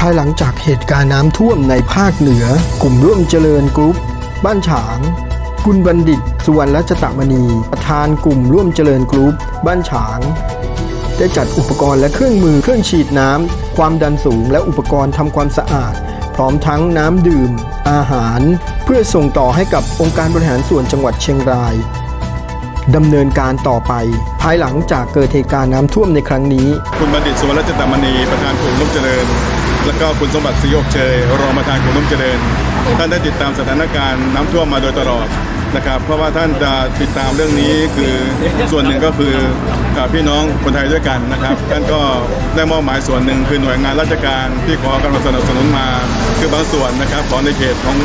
ภายหลังจากเหตุการณ์น้ำท่วมในภาคเหนือ กลุ่มร่วมเจริญกรุ๊ป บ้านฉาง คุณบัณฑิต สุวรรณรัชตมณี ประธานกลุ่มร่วมเจริญกรุ๊ป บ้านฉาง ได้จัดอุปกรณ์และเครื่องมือเครื่องฉีดน้ำ ความดันสูง และอุปกรณ์ทำความสะอาด พร้อมทั้งน้ำดื่ม อาหาร เพื่อส่งต่อให้กับองค์การบริหารส่วนจังหวัดเชียงราย ดำเนินการต่อไป ภายหลังจากเกิดเหตุการณ์น้ำท่วมในครั้งนี้ คุณบัณฑิตสุวรรณรัตนมณีประธานกลุ่มลุ่มเจริญ และก็คุณสมบัติสยบเชยรองประธานกลุ่มลุ่มเจริญ ท่านได้ติดตามสถานการณ์น้ำท่วมมาโดยตลอด นะครับ เพราะว่าท่านจะติดตามเรื่องนี้คือส่วนหนึ่งก็คือพี่น้องคนไทยด้วยกันนะครับ ท่านก็ได้มอบหมายส่วนหนึ่งคือหน่วยงานราชการที่ขอกำลังสนับสนุนมา คือบางส่วนนะครับของในเขตของ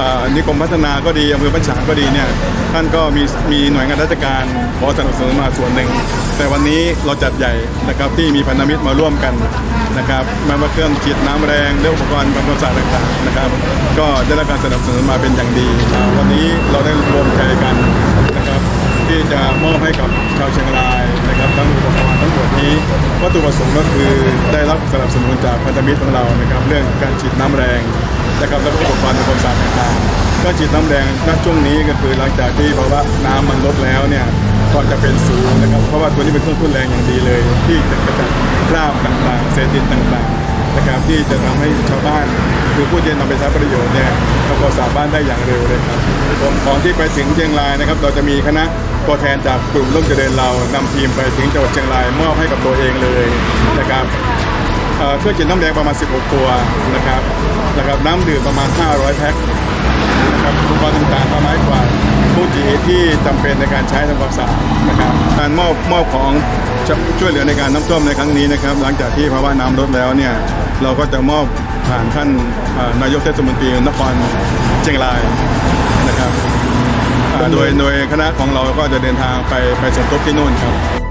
อนิคมพัฒนาก็ดีอำเภอบ้านฉางก็ดีเนี่ยท่านก็มีมีหน่วยงานราชการขอสนับสนุนมาส่วนหนึ่ง แต่วันนี้เราจัดใหญ่นะครับที่มีพันธมิตรมาร่วมกัน นะครับไมาว่าเครื่องฉีดน้ำแรงและอุปกรณ์บำรุงสะอาดต่างๆนะครับ ก็ได้รับการสนับสนุนมาเป็นอย่างดี วันนี้เราได้รวมใจกันนะครับ ที่จะมอบให้กับชาวเชียงรายนะครับทั้งอุปกรณ์ทั้งหมดนี้วัตถุประสงค์ก็คือได้รับสนับสนุนจากพันธมิตรของเรานะครับ เรื่องการฉีดน้ำแรงนะครับและอุปกรณ์ทำความสะอาดต่างๆก็ฉีดน้ำแรงณช่วงนี้ก็คือหลังจากที่ภาวะน้ำมันลดแล้วเนี่ย ก็จะเป็นศูนย์นะครับ เพราะว่าตัวนี้เป็นเครื่องทุ่นแรงอย่างดีเลย ที่จะกระจัดคราบต่างๆ เศษดินต่างๆนะครับที่จะทำให้ชาวบ้านคือผู้ที่นำไปใช้ประโยชน์เนี่ยทำความสะอาดบ้านได้อย่างเร็วเลยครับผมก่อนที่ไปถึงเชียงรายนะครับ เราจะมีคณะตัวแทนจากกลุ่มร่วมเจริญเรานำทีมไปถึงจังหวัดเชียงรายมอบให้กับตัวเองเลยนะครับเอ่อเครื่องฉีดน้ำแดงประมาณ 16 ตัวนะครับนะครับ น้ำดื่มประมาณ 500 แพ็คนะครับ ที่จำเป็นในการใช้ทำความสะอาดนะครับการมอบมอบของช่วยเหลือในการน้ำท่วมในครั้งนี้นะครับ หลังจากที่ภาวะน้ำลดแล้วเนี่ยเราก็จะมอบผ่านท่านนายกเทศมนตรีนครเชียงรายนะครับโดยโดยคณะของเราก็จะเดินทางไปไปสมทบที่นู่นครับ